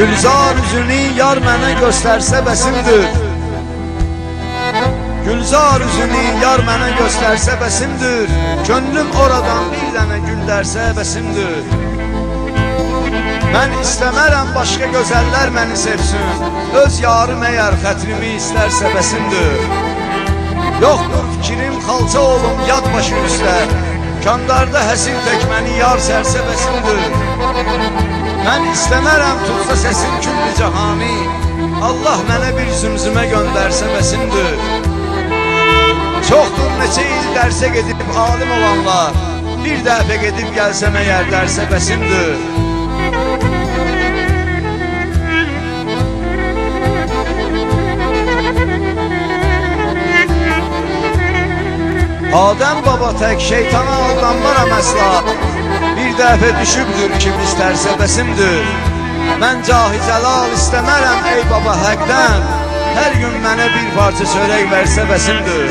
Gülzar üzünü yar mənə göstərsə bəsimdir Gülzar üzünü yar mənə göstərsə bəsimdir Könlüm oradan bir dənə gül dərsə bəsimdir Mən istəmərəm başqa gözəllər məni sevsin. Öz yarım əgər xətrimi istərsə bəsimdir Yoxdur fikrim xalça olum yad başı üstə. Kandarda həsil tək məni yar sərsəbəsimdir Mən istəmərəm tutsa səsim küllü cahani. Allah mənə bir zümzümə göndərsə bəsimdir Çoxdur neçə il dərsə gedib alim olanlar Bir dəfə gedib gəlsəm əgər dərsə bəsimdir Adəm baba tək şeytana aldanmaram əsla dəfə düşübdür kim istərsə bəsimdir Mən cahizəlal istəmərəm ey baba həqdən Hər gün mənə bir parça çörək versə bəsimdir